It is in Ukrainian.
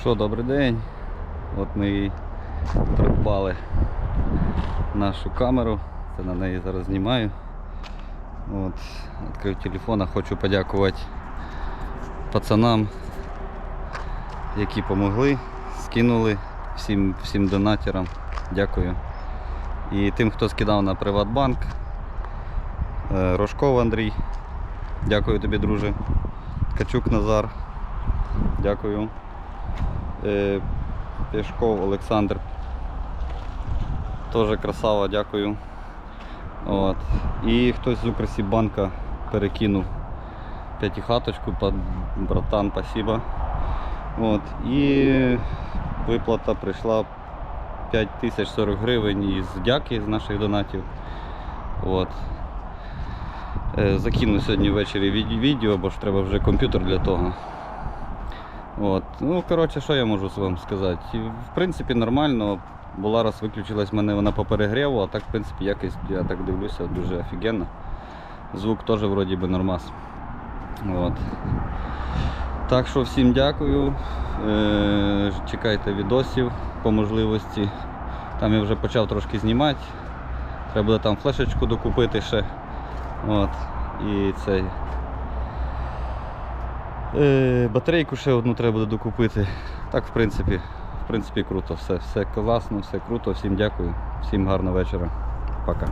Що, добрий день. От ми і придбали нашу камеру. Це на неї зараз знімаю. От, відкрив телефон, хочу подякувати пацанам, які допомогли, скинули всім, всім донатерам. Дякую. І тим, хто скидав на Приватбанк. Е, Рожков Андрій. Дякую тобі, друже. Ткачук Назар. Дякую. Е, Пішков Олександр. Теж красава, дякую. От. І хтось з Укрсібанка перекинув п'ятихаточку, братан, спасибо. От. І виплата прийшла 5040 гривень із дяки з наших донатів. От. Е, Закину сьогодні ввечері відео, бо ж треба вже комп'ютер для того. От. Ну, коротше, що я можу вам сказати? В принципі, нормально. Була раз виключилась в мене вона по перегріву, а так, в принципі, якість, я так дивлюся, дуже офігенно. Звук теж вроді би нормас. От. Так що всім дякую. Е, чекайте відосів по можливості. Там я вже почав трошки знімати. Треба буде там флешечку докупити ще. От. І цей. Е, батарейку ще одну треба буде докупити. Так, в принципі, в принципі, круто. Все, все класно, все круто. Всім дякую. Всім гарного вечора. Пока.